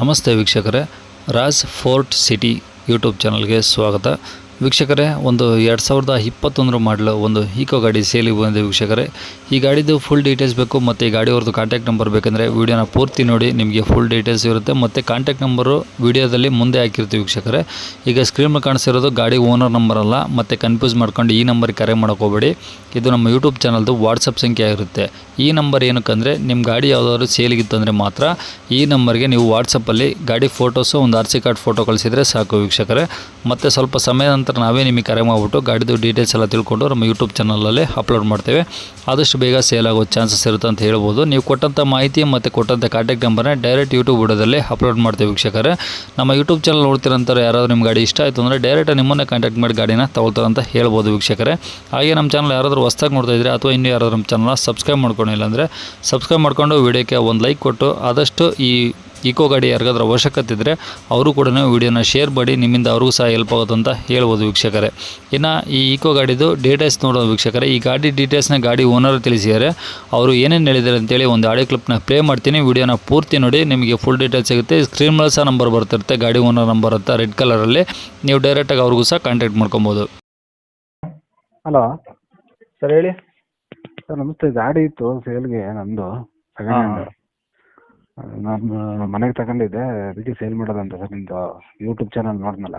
ನಮಸ್ತೆ ವೀಕ್ಷಕರೇ Raj fort city YouTube ಚಾನಲ್ಗೆ ಸ್ವಾಗತ. ವೀಕ್ಷಕರೇ, ಒಂದು ಎರಡು ಸಾವಿರದ ಇಪ್ಪತ್ತೊಂದರ ಮಾಡಲು ಒಂದು ಈಕೋ ಗಾಡಿ ಸೇಲಿಗೆ ಬಂದಿದೆ ವೀಕ್ಷಕರೇ. ಈ ಗಾಡಿದು ಫುಲ್ ಡೀಟೇಲ್ಸ್ ಬೇಕು ಮತ್ತು ಈ ಗಾಡಿಯವ್ರದ್ದು ಕಾಂಟ್ಯಾಕ್ಟ್ ನಂಬರ್ ಬೇಕೆಂದರೆ ವೀಡಿಯೋನ ಪೂರ್ತಿ ನೋಡಿ, ನಿಮಗೆ ಫುಲ್ ಡೀಟೇಲ್ಸ್ ಇರುತ್ತೆ. ಮತ್ತು ಕಾಂಟ್ಯಾಕ್ಟ್ ನಂಬರು ವೀಡಿಯೋದಲ್ಲಿ ಮುಂದೆ ಹಾಕಿರ್ತೀವಿ ವೀಕ್ಷಕರೇ. ಈಗ ಸ್ಕ್ರೀನ್ ಕಾಣಿಸಿರೋದು ಗಾಡಿ ಓನರ್ ನಂಬರ್ ಅಲ್ಲ, ಮತ್ತು ಕನ್ಫ್ಯೂಸ್ ಮಾಡ್ಕೊಂಡು ಈ ನಂಬರ್ಗೆ ಕರೆ ಮಾಡ್ಕೋಬೇಡಿ ಇದು ನಮ್ಮ ಯೂಟ್ಯೂಬ್ ಚಾನಲ್ದು ವಾಟ್ಸಪ್ ಸಂಖ್ಯೆ ಆಗಿರುತ್ತೆ. ಈ ನಂಬರ್ ಏನಕ್ಕಂದರೆ ನಿಮ್ಮ ಗಾಡಿ ಯಾವುದಾದ್ರು ಸೇಲಿಗಿತ್ತಂದರೆ ಮಾತ್ರ ಈ ನಂಬರ್ಗೆ ನೀವು ವಾಟ್ಸಪ್ಪಲ್ಲಿ ಗಾಡಿ ಫೋಟೋಸು ಒಂದು ಆರ್ ಸಿ ಕಾರ್ಡ್ ಫೋಟೋ ಕಳಿಸಿದರೆ ಸಾಕು ವೀಕ್ಷಕರೇ. ಮತ್ತು ಸ್ವಲ್ಪ ಸಮಯದ ನಂತರ ನಾವೇ ನಿಮಗೆ ಕರೆ ಮಾಡಿಬಿಟ್ಟು ಗಾಡಿದು ಡೀಟೇಲ್ಸ್ ಎಲ್ಲ ತಿಳ್ಕೊಂಡು ನಮ್ಮ ಯೂಟ್ಯೂಬ್ ಚಾನಲಲ್ಲಿ ಅಪ್ಲೋಡ್ ಮಾಡ್ತೇವೆ. ಆದಷ್ಟು ಬೇಗ ಸೇಲ್ ಆಗೋ ಚಾನ್ಸಸ್ ಇರುತ್ತೆ ಅಂತ ಹೇಳ್ಬೋದು. ನೀವು ಕೊಟ್ಟಂಥ ಮಾಹಿತಿ ಮತ್ತು ಕೊಟ್ಟಂಥ ಕಾಂಟ್ಯಾಕ್ಟ್ ನಂಬರ್ನ ಡೈರೆಕ್ಟ್ ಯೂಟ್ಯೂಬ್ ವಿಡಿಯೋದಲ್ಲಿ ಅಪ್ಲೋಡ್ ಮಾಡ್ತೇವೆ ವೀಕ್ಷಕರೇ. ನಮ್ಮ ಯೂಟ್ಯೂಬ್ ಚಾನಲ್ ನೋಡ್ತಿರೋಂಥವ್ರು ಯಾರಾದರೂ ನಿಮ್ಮ ಗಾಡಿ ಇಷ್ಟ ಆಯಿತು ಅಂದರೆ ಡೈರೆಕ್ಟ್ ನಿಮ್ಮನ್ನೇ ಕಾಂಟ್ಯಾಕ್ಟ್ ಮಾಡಿ ಗಾಡಿನ ತಗೊಳ್ತಾರೆ ಅಂತ ಹೇಳ್ಬೋದು ವೀಕ್ಷಕರೇ. ಹಾಗೆ ನಮ್ಮ ಚಾನಲ್ ಯಾರಾದರೂ ಹೊಸ್ದಾಗಿ ನೋಡ್ತಾ ಇದ್ದರೆ ಅಥವಾ ಇನ್ನೂ ಯಾರಾದರೂ ನಮ್ಮ ಚಾನಲ್ನ ಸಬ್ಸ್ಕ್ರೈಬ್ ಮಾಡ್ಕೊಂಡಿಲ್ಲ ಅಂದರೆ ಸಬ್ಸ್ಕ್ರೈಬ್ ಮಾಡ್ಕೊಂಡು ವಿಡಿಯೋಕ್ಕೆ ಒಂದು ಲೈಕ್ ಕೊಟ್ಟು ಆದಷ್ಟು ಈ ಈಕೋ ಗಾಡಿ ಯಾರಿಗಾದ್ರೂ ಅವಶ್ಯಕತೆ ಇದ್ದರೆ ಅವರು ಕೂಡ ವಿಡಿಯೋನ ಶೇರ್ ಮಾಡಿ ನಿಮ್ಮಿಂದ ಅವ್ರಿಗೂ ಸಹ ಹೆಲ್ಪ್ ಆಗುತ್ತೆ ಅಂತ ಹೇಳ್ಬೋದು ವೀಕ್ಷಕರೇ. ಇನ್ನು ಈ ಈಕೋ ಗಾಡಿದು ಡೀಟೇಲ್ಸ್ ನೋಡೋದು ವೀಕ್ಷಕರೇ. ಈ ಗಾಡಿ ಡೀಟೇಲ್ಸ್ನ ಗಾಡಿ ಓನರ್ ತಿಳಿಸಿದ್ದಾರೆ. ಅವರು ಏನೇನು ಹೇಳಿದ್ದಾರೆ ಅಂತೇಳಿ ಒಂದು ಆಡಿಯೋ ಕ್ಲಿಪ್ನ ಪ್ಲೇ ಮಾಡ್ತೀನಿ. ವಿಡಿಯೋನ ಪೂರ್ತಿ ನೋಡಿ ನಿಮಗೆ ಫುಲ್ ಡೀಟೇಲ್ಸ್ ಸಿಗುತ್ತೆ. ಸ್ಕ್ರೀನ್ ಮೇಲೆ ಸಹ ನಂಬರ್ ಬರ್ತಿರುತ್ತೆ ಗಾಡಿ ಓನರ್ ನಂಬರ್ ಅಂತ ರೆಡ್ ಕಲರಲ್ಲಿ ನೀವು ಡೈರೆಕ್ಟಾಗಿ ಅವ್ರಿಗೂ ಸಹ ಕಾಂಟ್ಯಾಕ್ಟ್ ಮಾಡ್ಕೊಬೋದು. ಹಲೋ ಸರ್ ಹೇಳಿ. ಸರ್ ನಮಸ್ತೆ. ಗಾಡಿ ಇತ್ತು ಸೇಲ್ಗೆ ನಮ್ಮದು ಸೆಕೆಂಡ್ ಹ್ಯಾಂಡ್ ನಾನು ಮನೆಗೆ ತಗೊಂಡಿದ್ದೆ ಅದಕ್ಕೆ ಸೇಲ್ ಮಾಡೋದಂತ ಸರ್ ನಿಮ್ಮದು ಯೂಟ್ಯೂಬ್ ಚಾನಲ್ ನೋಡಿದ್ನಲ್ಲ.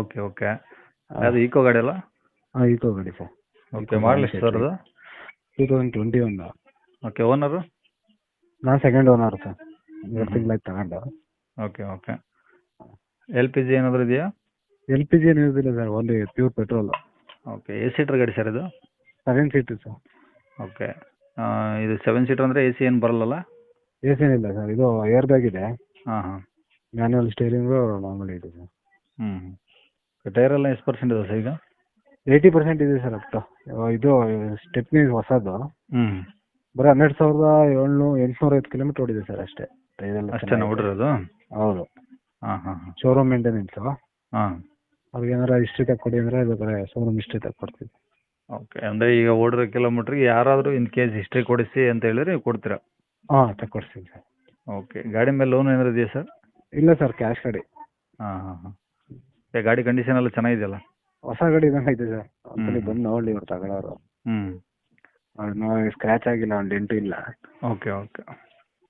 ಓಕೆ ಓಕೆ ಅದು ಈಕೋ ಗಾಡಿ ಅಲ್ಲ? ಹಾಂ ಈಕೋ ಗಾಡಿ ಸರ್. ಓಕೆ ಮಾಡಲಿ ಸರ್ ಅದು? Two thousand twenty one okay owner ನಾನು ಸೆಕೆಂಡ್ ಓನರ್ ಸರ್. ಎರಡು ತಿಂಗಳಾಯ್ತು ತಗೊಂಡು. Okay okay L P G ಏನಾದರೂ ಇದೆಯಾ? ಎಲ್ ಪಿ ಜಿ ಏನು ಇರೋದಿಲ್ಲ sir only pure petrol okay a seater ಗಾಡಿ ಸರ್ ಇದು? Seven seater sir. ಓಕೆ ಇದು ಸೆವೆನ್ ಸೀಟರ್ ಅಂದರೆ ಎ ಸಿ ಏನು ಬರಲ್ಲಲ್ಲ? ಎ ಸಿ ಏನಿಲ್ಲ ಸರ್ ಇದು ಏರ್ ಬ್ಯಾಗ್ ಇದೆ. ಹಾಂ ಹಾಂ. ಮ್ಯಾನ್ಯಲ್ ಸ್ಟೇರಿಂಗು ಮಾಮೂಲಿ ಇದೆ ಸರ್. ಹ್ಞೂ ಟೈರ್ ಎಲ್ಲ ಎಷ್ಟು ಪರ್ಸೆಂಟ್ ಇದೆ ಸರ್ ಈಗ? ಏಯ್ಟಿ ಪರ್ಸೆಂಟ್ ಇದೆ ಸರ್ ಅಪ್ ಇದು ಸ್ಟೆಪ್ನಿ ಹೊಸದು. ಹ್ಞೂ ಬರೀ ಹನ್ನೆರಡು ಸಾವಿರದ ಏಳ್ನೂ ಎಂಟುನೂರ ಐದು ಕಿಲೋಮೀಟರ್ ಓಡಿದೆ ಸರ್ ಅಷ್ಟೇ. ಇದೆಲ್ಲ ಅಷ್ಟೇ ಚೆನ್ನಾಗಿದೆ. ನೋಡಿರೋದು ಹೌದು. ಹಾಂ ಹಾಂ ಹಾಂ. ಶೋರೂಮ್ ಮೇಂಟೆನೆನ್ಸ್ ಹಾಂ. ಅವ್ರಿಗೆ ಏನಾರ ಹಿಸ್ಟ್ರಿ ತಗೊಡಿ ಅಂದರೆ ಅದು ಬರೀ ಶೋರೂಮ್ ಹಿಸ್ಟ್ರಿ ಕೊಡ್ತೀವಿ. ಓಕೆ ಅಂದ್ರೆ ಈಗ ಓಡಿರೋ ಕಿಲೋಮೀಟ್ರಿಗೆ ಯಾರಾದರೂ ಇನ್ ಕೇಸ್ ಹಿಸ್ಟ್ರಿ ಕೊಡಿಸಿ ಅಂತ ಹೇಳಿದ್ರೆ ನೀವು ಕೊಡ್ತೀರಾ? ಹಾಂ ತಕ್ಕೊಡ್ಸ್ತೀನಿ ಸರ್. ಓಕೆ. ಗಾಡಿ ಮೇಲೆ ಲೋನ್ ಏನಾದ್ರು ಇದೆಯಾ ಸರ್? ಇಲ್ಲ ಸರ್ ಕ್ಯಾಶ್ ಗಾಡಿ. ಹಾಂ ಹಾಂ ಹಾಂ. ಏ ಗಾಡಿ ಕಂಡೀಷನ್ ಎಲ್ಲ ಚೆನ್ನಾಗಿದೆಯಲ್ಲ? ಹೊಸ ಗಾಡಿ ಇದಂಗೆ ಐತೆ ಸರ್. ಒಂದ್ಸಲಿ ಹ್ಮ್. ಬಂದು ನೋಡಲಿ ಇವ್ರು ತಗೊಳ್ಳೋರು ಹ್ಞೂ ಸ್ಕ್ರ್ಯಾಚ್ ಆಗಿಲ್ಲ ಒಂದು ಡೆಂಟು ಇಲ್ಲ. Okay okay.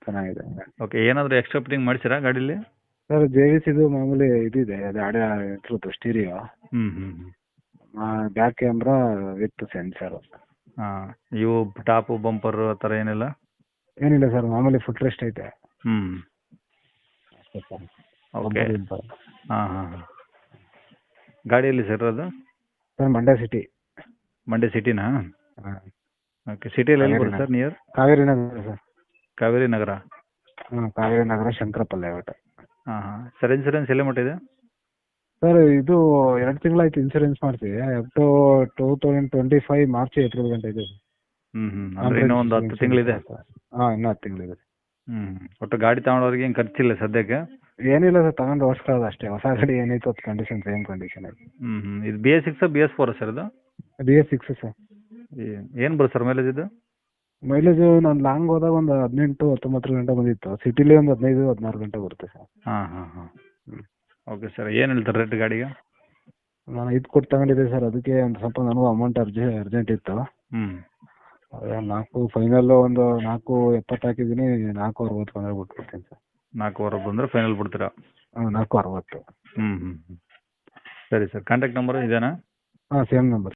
ಚೆನ್ನಾಗಿದೆ. ಓಕೆ ಏನಾದರೂ ಎಕ್ಸ್ಟ್ರಾ ಫಿಟ್ಟಿಂಗ್ ಮಾಡಿಸಿರಾ ಗಾಡೀಲಿ? ಸರ್ ಜೆ ವಿ ಸಿದು ಮಾಮೂಲಿ ಇದಿದೆ ಅದು ಆಡ ಇಟ್ರದ್ದು ಸ್ಟೀರಿಯೋ ಹ್ಞೂ ಹ್ಞೂ ಬ್ಯಾಕ್ ಕ್ಯಾಮ್ರಾ ವಿತ್ ಸೆನ್ಸರ್ ಹಾಂ ಇವು ಟಾಪು ಬಂಪರ್ ಆ ಥರ ಏನಿಲ್ಲ? ಏನಿಲ್ಲ ಸರ್ ಮಾಮೂಲಿ ಫುಟ್ ರೆಸ್ಟ್ ಐತೆ. ಹ್ಮ್. ಅಷ್ಟೇ ಸರ್. ಓಕೆ ಹಾಂ ಹಾಂ ಹಾಂ. ಗಾಡಿಯಲ್ಲಿ ಸರ್ ಅದು? ಸರ್ ಮಂಡ್ಯ ಸಿಟಿ ಮಂಡ್ಯ ಸಿಟಿನಾ ಓಕೆ ಸಿಟಿಯಲ್ಲಿ ಎಲ್ಲಿ ಬರುತ್ತೆ sir near Kaveri Nagar sir. Kaveri Nagar? ಹಾಂ ಕಾವೇರಿ ನಗರ ಶಂಕರಪಲ್ಲೆ ಒಟ್ಟು. ಹಾಂ ಹಾಂ. ಸರ್ ಇನ್ಸೂರೆನ್ಸ್ ಎಲ್ಲಿ ಮಟ್ಟಿದೆ? ಸರ್ ಇದು ಎರಡು ತಿಂಗಳಾಯ್ತು ಇನ್ಸೂರೆನ್ಸ್ ಮಾಡ್ತೀವಿ. Up to two thousand twenty five March April ಗಂಟೆ ಇದೆ ಹ್ಞೂ ಹ್ಞೂ ಅಂದರೆ ಇನ್ನೂ ಒಂದು ಹತ್ತು ತಿಂಗಳಿದೆ. ಹಾಂ ಇನ್ನೂ ಹತ್ತು ತಿಂಗಳಿದೆ ಹ್ಞೂ ಒಟ್ಟು ಗಾಡಿ ತಗೊಂಡವ್ರಿಗೆ ಏನು ಖರ್ಚಿಲ್ಲ ಸದ್ಯಕ್ಕೆ? ಏನಿಲ್ಲ ಸರ್ ತಗೊಂಡು ಓಡಿಸ್ಕೊಳ್ಳೋದು ಅಷ್ಟೇ. ಹೊಸ ಗಾಡಿ ಏನಿತ್ತು ಅದು ಕಂಡೀಷನ್ ಸೇಮ್ ಕಂಡೀಷನ್ ಹ್ಮ್ ಹ್ಞೂ ಹ್ಞೂ ಇದು B S six B S four sir ಇದು? B S six sir. ಏನು ಬರುತ್ತೆ ಸರ್ ಮೈಲೇಜ್ ಇದು? ಮೈಲೇಜು ನಾನು ಲಾಂಗ್ ಹೋದಾಗ ಒಂದು ಹದಿನೆಂಟು ಹತ್ತೊಂಬತ್ತು ಗಂಟೆ ಬಂದಿತ್ತು. ಸಿಟಿಲಿ ಒಂದು ಹದಿನೈದು ಹದಿನಾರು ಗಂಟೆ ಬರುತ್ತೆ ಸರ್. ಹಾಂ ಹಾಂ ಹಾಂ. ಓಕೆ ಸರ್ ಏನು ಹೇಳ್ತಾರೆ ರೇಟ್ ಗಾಡಿಗೆ? ನಾನು ಇದು ಕೊಟ್ಟು ತಗೊಂಡಿದ್ದೆ ಸರ್ ಅದಕ್ಕೆ ಒಂದು ಸ್ವಲ್ಪ ನನಗೂ ಅಮೌಂಟ್ ಅರ್ಜೆ ಅರ್ಜೆಂಟ್ ಇತ್ತು. ಹ್ಞೂ ಅದೇ ನಾಲ್ಕು ಫೈನಲ್ ಒಂದು ನಾಲ್ಕು ಎಪ್ಪತ್ತು ಹಾಕಿದ್ದೀನಿ ನಾಲ್ಕು ಅರವತ್ತು ಬಂದರೆ ಬಿಟ್ಬಿಡ್ತೀನಿ ಸರ್. ನಾಲ್ಕೂವರೆ ಬಂದ್ರೆ ಫೈನಲ್ ಬಿಡ್ತೀರಾ? ಹಾಂ ನಾಲ್ಕು ಅರವತ್ತು. ಹ್ಞೂ ಹ್ಞೂ ಹ್ಞೂ ಸರಿ ಸರ್ ಕಾಂಟ್ಯಾಕ್ಟ್ ನಂಬರು ಇದೇನಾ? ಹಾಂ ಸೇಮ್ ನಂಬರ್